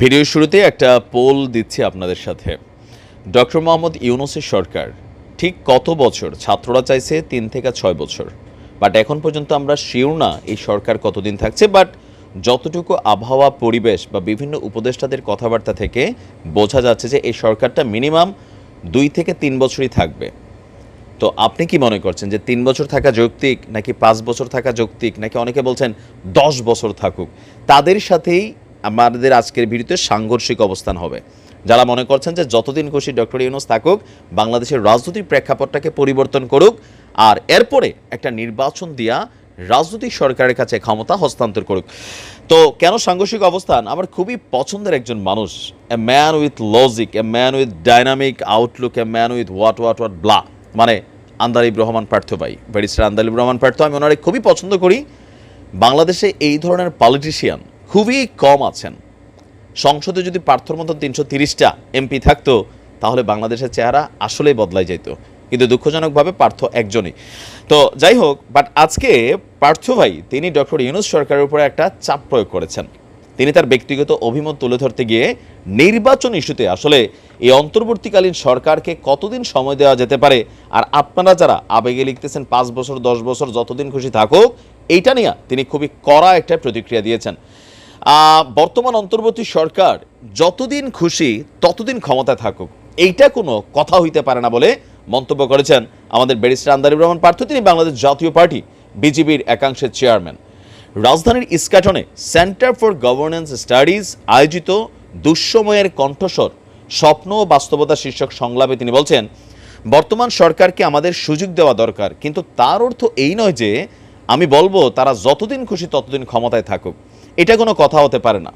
ভিডিওর শুরুতে একটা পোল দিচ্ছি আপনাদের সাথে। ডক্টর মোহাম্মদ ইউনুসের সরকার, ঠিক কত বছর? ছাত্ররা চাইছে তিন থেকে ছয় বছর। বাট এখন পর্যন্ত আমরা শিওর না এই সরকার কতদিন থাকছে। বাট যতটুকু আবহাওয়া, পরিবেশ বা বিভিন্ন উপদেষ্টাদের কথাবার্তা থেকে বোঝা যাচ্ছে যে এই সরকারটা মিনিমাম দুই থেকে তিন বছরই থাকবে। তো আপনি কি মনে করছেন যে তিন বছর থাকা যৌক্তিক নাকি পাঁচ বছর থাকা যৌক্তিক? নাকি অনেকে বলছেন দশ বছর থাকুক। তাদের সাথেই আমাদের আজকের ভিডিওতে সাংঘর্ষিক অবস্থান হবে। যারা মনে করছেন যে যতদিন খুশি ডক্টর ইউনুস থাকুক, বাংলাদেশের রাজনৈতিক প্রেক্ষাপটটাকে পরিবর্তন করুক, আর এরপরে একটা নির্বাচন দিয়া রাজনৈতিক সরকারের কাছে ক্ষমতা হস্তান্তর করুক। তো কেন সাংঘর্ষিক অবস্থান? আমার খুবই পছন্দের একজন মানুষ a man with logic a man with dynamic outlook a man with what what what blah মানে আন্দালিব রহমান পার্থ ভাই, ব্যারিস্টার আন্দালিব রহমান পার্থ, আমি ওনারে খুবই পছন্দ করি। বাংলাদেশে এই ধরনের পলিটিশিয়ান খুবই কম আছেন। সংসদে যদি পার্থর মতো তিনশো তিরিশটা এমপি থাকতো, তাহলে বাংলাদেশের চেহারা আসলেই বদলাই যেত কিন্তু দুঃখজনকভাবে পার্থ একজনই। তো যাই হোক বাট আজকে পার্থ ভাই, তিনি ডক্টর ইউনুস সরকারের উপরে একটা চাপ প্রয়োগ করেছেন। তিনি তার ব্যক্তিগত অভিমত তুলে ধরতে গিয়ে নির্বাচন ইস্যুতে আসলে এই অন্তর্বর্তীকালীন সরকারকে কতদিন সময় দেওয়া যেতে পারে, আর আপনারা যারা আবেগে লিখতেছেন পাঁচ বছর, দশ বছর, যতদিন খুশি থাকুক, এইটা নিয়ে তিনি খুবই কড়া একটা প্রতিক্রিয়া দিয়েছেন। বর্তমান অন্তর্বর্তী সরকার যতদিন খুশি ততদিন ক্ষমতায় থাকুক। এইটা কোনো কথা হইতে পারে না বলে মন্তব্য করেছেন আমাদের ব্যারিস্টার আন্দারিব রহমান পার্থ। তিনি বাংলাদেশ জাতীয় পার্টি, বিজিবির একাংশের চেয়ারম্যান। রাজধানীর ইস্কাটনে সেন্টার ফর গভর্নেন্স স্টাডিজ আয়োজিত দুঃসময়ের কণ্ঠস্বর, স্বপ্ন ও বাস্তবতা শীর্ষক সংলাপে তিনি বলছেন, বর্তমান সরকারকে আমাদের সুযোগ দেওয়া দরকার, কিন্তু তার অর্থ এই নয় যে আমি বলব তারা যতদিন খুশি ততদিন ক্ষমতায় থাকুক। এটা কোনো কথা হতে পারে না।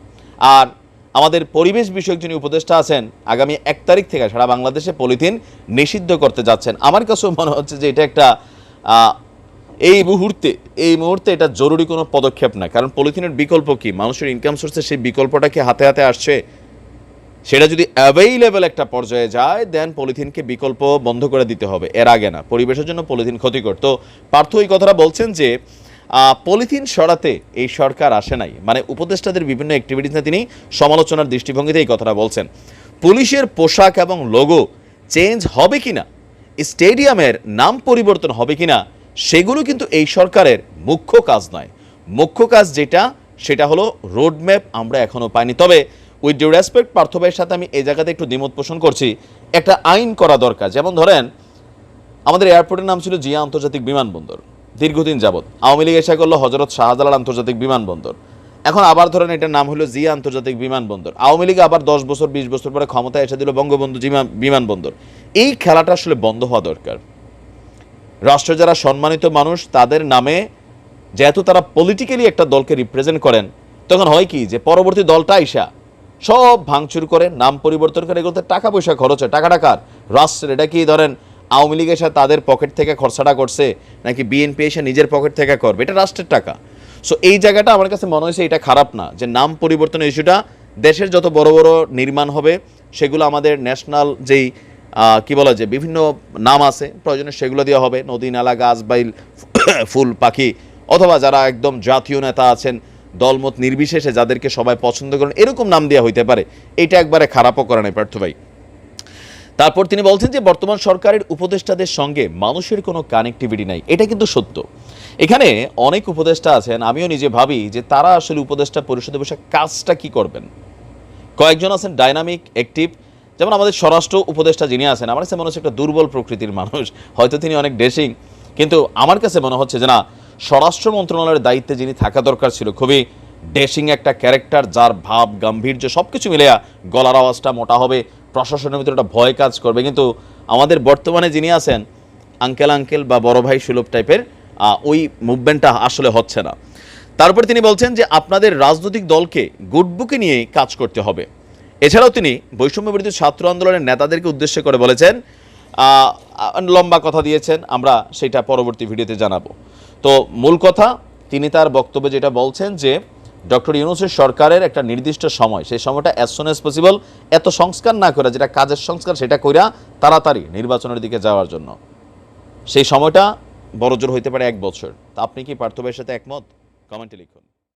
আর আমাদের পরিবেশ বিষয়ক যিনি উপদেষ্টা আছেন, আগামী এক তারিখ থেকে সারা বাংলাদেশে পলিথিন নিষিদ্ধ করতে যাচ্ছেন। আমার কাছেও মনে হচ্ছে যে এটা একটা এই মুহূর্তে এই মুহূর্তে এটা জরুরি কোনো পদক্ষেপ না। কারণ পলিথিনের বিকল্প কি? মানুষের ইনকাম সোর্সে সেই বিকল্পটা কি হাতে হাতে আসছে? সেটা যদি অ্যাভেইলেবল একটা পর্যায়ে যায় দেন পলিথিনকে বিকল্প বন্ধ করে দিতে হবে। এর আগে না, পরিবেশের জন্য পলিথিন ক্ষতিকর। তো পার্থ এই কথাটা বলছেন যে পলিথিন সরাতে এই সরকার আসে নাই। মানে উপদেষ্টাদের বিভিন্ন অ্যাক্টিভিটিসে তিনি সমালোচনার দৃষ্টিভঙ্গিতে এই কথাটা বলছেন। পুলিশের পোশাক এবং লোগো চেঞ্জ হবে কিনা, স্টেডিয়ামের নাম পরিবর্তন হবে কিনা, সেগুলো কিন্তু এই সরকারের মুখ্য কাজ নয়। মুখ্য কাজ যেটা, সেটা হলো রোডম্যাপ আমরা এখনও পাইনি। তবে উইথ ডিউ রেসপেক্ট পার্থ ভাইয়ের সাথে আমি এই জায়গাতে একটু দ্বিমত পোষণ করছি। একটা আইন করা দরকার। যেমন ধরেন, আমাদের এয়ারপোর্টের নাম ছিল জিয়া আন্তর্জাতিক বিমানবন্দর। দীর্ঘদিন যাবৎ। আওয়ামী লীগ এসে করল হজরত শাহজালাল আন্তর্জাতিক বিমানবন্দর। এখন আবার ধরেন এটার নাম হলো জিয়া আন্তর্জাতিক বিমানবন্দর। আওয়ামী লীগ আবার দশ বছর, বিশ বছর পরে ক্ষমতায় এসে দিল বঙ্গবন্ধু বিমানবন্দর। এই খেলাটা আসলে বন্ধ হওয়া দরকার। রাষ্ট্রে যারা সম্মানিত মানুষ, তাদের নামে যেহেতু তারা পলিটিক্যালি একটা দলকে রিপ্রেজেন্ট করেন, তখন হয় কি যে পরবর্তী দলটা আইসা সব ভাঙচুর করে, নাম পরিবর্তন করে, এগুলোতে টাকা পয়সা খরচ হয়। টাকা টাকার রাষ্ট্রের। এটা কি ধরেন আওয়ামী লীগ এসে তাদের পকেট থেকে খরচাটা করছে, নাকি বিএনপি এসে নিজের পকেট থেকে করবে? এটা রাষ্ট্রের টাকা। সো এই জায়গাটা আমার কাছে মনে হয়েছে এটা খারাপ না, যে নাম পরিবর্তনের ইস্যুটা দেশের যত বড় বড় নির্মাণ হবে, সেগুলো আমাদের ন্যাশনাল যেই কি বলা যায়, বিভিন্ন নাম আছে, প্রয়োজনে সেগুলো দেওয়া হবে, নদী, নালা, গাছ বাইল ফুল, পাখি, অথবা যারা একদম জাতীয় নেতা আছেন, দলমত নির্বিশেষে যাদেরকে সবাই পছন্দ করেন, এরকম নাম দেওয়া হইতে পারে। এটা একবারে খারাপও করে নাই, পার্থ ভাই। তারপর তিনি বলছেন যে বর্তমান সরকারের উপদেষ্টাদের সঙ্গে মানুষের কোনো কানেক্টিভিটি নাই। এটা কিন্তু সত্য। এখানে অনেক উপদেষ্টা আছেন, আমিও নিজে ভাবি যে তারা আসলে উপদেষ্টা পরিষদে বসে কাজটা কি করবেন। কয়েকজন আছেন ডাইনামিক অ্যাক্টিভ যেমন আমাদের স্বরাষ্ট্র উপদেষ্টা যিনি আছেন, আমার কাছে মনে হচ্ছে একটা দুর্বল প্রকৃতির মানুষ। হয়তো তিনি অনেক ডেসিং কিন্তু আমার কাছে মনে হচ্ছে যে না, স্বরাষ্ট্র মন্ত্রণালয়ের দায়িত্বে যিনি থাকা দরকার ছিল, খুবই ডেসিং একটা ক্যারেক্টার যার ভাব, গাম্ভীর্য সব কিছু মিলে গলার আওয়াজটা মোটা হবে। প্রশাসনের ভিতরে একটা ভয় কাজ করবে। কিন্তু আমাদের বর্তমানে যিনি আছেন, আঙ্কেল আঙ্কেল বা বড় ভাই সুলভ টাইপের ওই মুভমেন্টটা আসলে হচ্ছে না। তারপর তিনি বলছেন যে আপনাদের রাজনৈতিক দলকে গুডবুকে নিয়ে কাজ করতে হবে। এছাড়াও তিনি বৈষম্য বিরোধী ছাত্র আন্দোলনের নেতাদেরকে উদ্দেশ্য করে বলেছেন লম্বা কথা দিয়েছেন, আমরা সেটা পরবর্তী ভিডিওতে জানাব। তো মূল কথা, তিনি তার বক্তব্যে যেটা বলছেন যে ডক্টর ইউনুসের সরকারের একটা নির্দিষ্ট সময়, সেই সময়টা অ্যাজ সুন অ্যাজ পসিবল এত সংস্কার না করে, যেটা কাজের সংস্কার, সেটা কইরা তাড়াতাড়ি নির্বাচনের দিকে যাওয়ার জন্য। সেই সময়টা বড়জোর হইতে পারে এক বছর। তা আপনি কি পার্থবের সাথে একমত? কমেন্টে লিখুন।